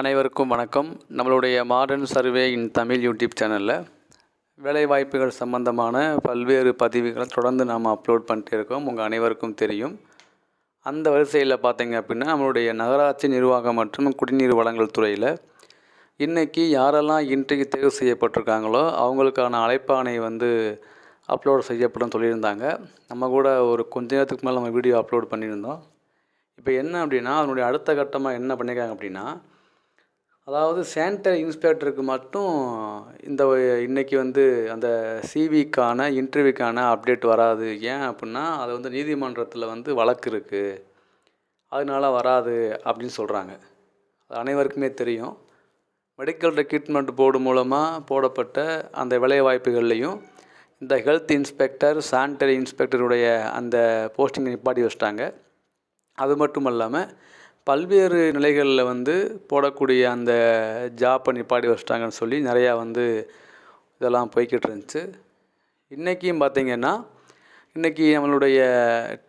அனைவருக்கும் வணக்கம். நம்மளுடைய modern survey in Tamil YouTube சேனலில் வேலைவாய்ப்புகள் சம்பந்தமான பல்வேறு பதிவுகளை தொடர்ந்து நாம் அப்லோட் பண்ணிட்டு இருக்கோம். உங்கள் அனைவருக்கும் தெரியும். அந்த வரிசையில் பார்த்தீங்க அப்படின்னா நம்மளுடைய நகராட்சி நிர்வாகம் மற்றும் குடிநீர் வழங்கல் துறையில் இன்றைக்கி யாரெல்லாம் இன்றைக்கு தேர்வு செய்யப்பட்டிருக்காங்களோ அவங்களுக்கான அழைப்பாணை வந்து அப்லோட் செய்யப்படும் சொல்லியிருந்தாங்க. நம்ம கூட ஒரு கொஞ்ச நேரத்துக்கு மேலே நம்ம வீடியோ அப்லோட் பண்ணியிருந்தோம். இப்போ என்ன அப்படின்னா அதனுடைய அடுத்த கட்டமாக என்ன பண்ணியிருக்காங்க அப்படின்னா அதாவது சானிட்டரி இன்ஸ்பெக்டருக்கு மட்டும் இந்த இன்றைக்கி வந்து அந்த சிவிக்கான இன்டர்வியூக்கான அப்டேட் வராது. ஏன் அப்படின்னா அது வந்து நீதிமன்றத்தில் வந்து வழக்கு இருக்குது அதனால வராது அப்படின்னு சொல்கிறாங்க அது அனைவருக்குமே தெரியும். மெடிக்கல் ரெக்ரூட்மெண்ட் போர்டு மூலமாக போடப்பட்ட அந்த வேலைவாய்ப்புகள்லையும் இந்த ஹெல்த் இன்ஸ்பெக்டர் சானிட்டரி இன்ஸ்பெக்டருடைய அந்த போஸ்டிங்கை நிப்பாட்டி வச்சிட்டாங்க. அது மட்டும் இல்லாமல் பல்வேறு நிலைகளில் வந்து போடக்கூடிய அந்த ஜாப்பை நிப்பாடி வச்சிட்டாங்கன்னு சொல்லி நிறையா வந்து இதெல்லாம் போய்கிட்டு இருந்துச்சு. இன்றைக்கும் பார்த்திங்கன்னா இன்றைக்கி நம்மளுடைய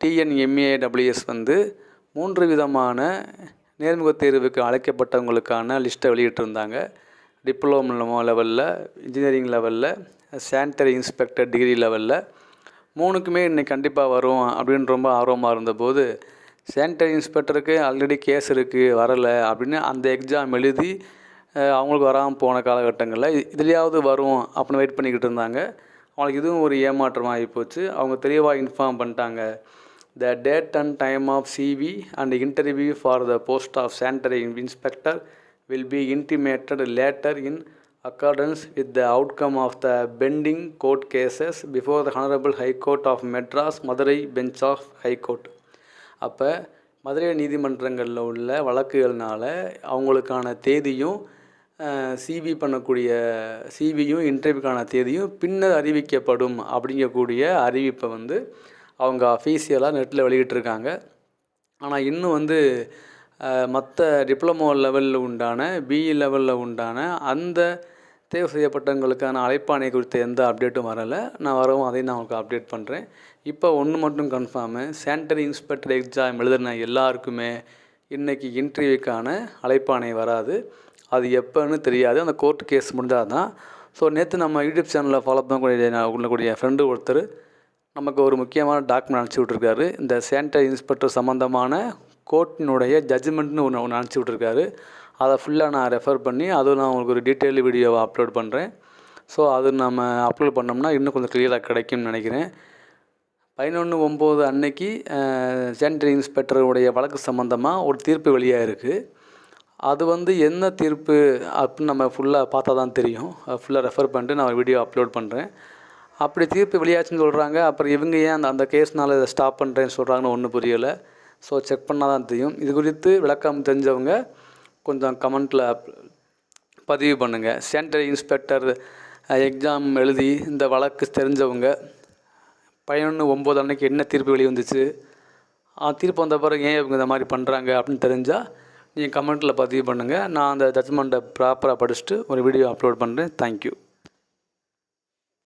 டிஎன்எம்ஏடபிள்யூஎஸ் வந்து மூன்று விதமான நேர்முகத் தேர்வுக்கு அழைக்கப்பட்டவங்களுக்கான லிஸ்ட்டை வெளியிட்டிருந்தாங்க. டிப்ளமோ லெவலில் இன்ஜினியரிங் லெவலில் சானிட்டரி இன்ஸ்பெக்டர் டிகிரி லெவலில். மூணுக்குமே இன்றைக்கி கண்டிப்பாக வரும் அப்படின்னு ரொம்ப ஆர்வமாக இருந்தபோது சானிட்டரி இன்ஸ்பெக்டருக்கு ஆல்ரெடி கேஸ் இருக்குது வரலை அப்படின்னு அந்த எக்ஸாம் எழுதி அவங்களுக்கு வராமல் போன காலகட்டங்களில் இதுலேயாவது வரும் அப்படின்னு வெயிட் பண்ணிக்கிட்டு இருந்தாங்க. அவங்களுக்கு இதுவும் ஒரு ஏமாற்றமாக ஆகிப்போச்சு. அவங்க தெளிவாக இன்ஃபார்ம் பண்ணிட்டாங்க. The date and time of CV and interview for the post of sanitary inspector will be intimated later in accordance with the outcome of the pending court cases before the Honorable High Court of Madras, Madurai bench of High Court. அப்போ மதுரை நீதிமன்றங்களில் உள்ள வழக்குகள்னால அவங்களுக்கான தேதியும் CP பண்ணக்கூடிய சிவியும் இன்டர்வியூக்கான தேதியும் பின்னர் அறிவிக்கப்படும் அப்படிங்கக்கூடிய அறிவிப்பை வந்து அவங்க அஃபீஷியலாக நெட்டில் வெளியிட்டிருக்காங்க. ஆனால் இன்னும் வந்து மற்ற டிப்ளமோ லெவலில் உண்டான பிஇ லெவலில் உண்டான அந்த தேர்வு செய்யப்பட்டவங்களுக்கான அழைப்பாணை குறித்த எந்த அப்டேட்டும் வரலை. நான் வரவும் அதையும் நான் உங்களுக்கு அப்டேட் பண்ணுறேன் இப்போ ஒன்று மட்டும் கன்ஃபார்மு சானிட்டரி இன்ஸ்பெக்டர் எக்ஸாம் எழுதுன எல்லாருக்குமே இன்றைக்கி இன்டர்வியூக்கான அழைப்பாணை வராது. அது எப்போன்னு தெரியாது. அந்த கோர்ட் கேஸ் முடிஞ்சால் தான் ஸோ நேற்று நம்ம யூடியூப் சேனலில் ஃபாலோ பண்ணக்கூடிய உள்ளக்கூடிய ஃப்ரெண்டு ஒருத்தர் நமக்கு ஒரு முக்கியமான டாக்குமெண்ட் அனுப்பிச்சி விட்ருக்காரு இந்த சானிட்டரி இன்ஸ்பெக்டர் சம்மந்தமான கோர்ட்டினுடைய ஜட்ஜ்மெண்ட்னு ஒன்று ஒன்று அனுப்பிச்சி விட்ருக்காரு அதை ஃபுல்லாக நான் ரெஃபர் பண்ணி அதுவும் நான் உங்களுக்கு ஒரு டீட்டெயில் வீடியோவை அப்லோட் பண்ணுறேன் ஸோ அது நம்ம அப்லோட் பண்ணோம்னா இன்னும் கொஞ்சம் கிளியராக கிடைக்கும்னு நினைக்கிறேன். பதினொன்று ஒம்பது அன்னைக்கு சானிட்டரி இன்ஸ்பெக்டருடைய வழக்கு சம்மந்தமாக ஒரு தீர்ப்பு வெளியாக இருக்குது அது வந்து என்ன தீர்ப்பு அப்படின்னு நம்ம ஃபுல்லாக பார்த்தா தான் தெரியும் ஃபுல்லாக ரெஃபர் பண்ணிட்டு நான் வீடியோ அப்லோட் பண்ணுறேன் அப்படி தீர்ப்பு வெளியாச்சுன்னு சொல்கிறாங்க அப்புறம் இவங்க ஏன் அந்த அந்த கேஸ்னால் இதை ஸ்டாப் பண்ணுறேன்னு சொல்கிறாங்கன்னு ஒன்றும் புரியலை. ஸோ செக் பண்ணால் தான் தெரியும். இது குறித்து விளக்கம் தெரிஞ்சவங்க கொஞ்சம் கமெண்ட்டில் பதிவு பண்ணுங்கள் சென்டர் இன்ஸ்பெக்டர் எக்ஸாம் எழுதி இந்த வழக்கு தெரிஞ்சவங்க பதினொன்று ஒம்பது அன்னைக்கு என்ன தீர்ப்பு வெளி வந்துச்சு? தீர்ப்பு வந்த பிறகு ஏன் இவங்க இந்த மாதிரி பண்ணுறாங்க அப்படின்னு தெரிஞ்சால் நீங்கள் கமெண்ட்டில் பதிவு பண்ணுங்கள் நான் அந்த ஜட்ஜ்மெண்ட்டை ப்ராப்பராக படிச்சுட்டு ஒரு வீடியோ அப்லோட் பண்ணுறேன் தேங்க்யூ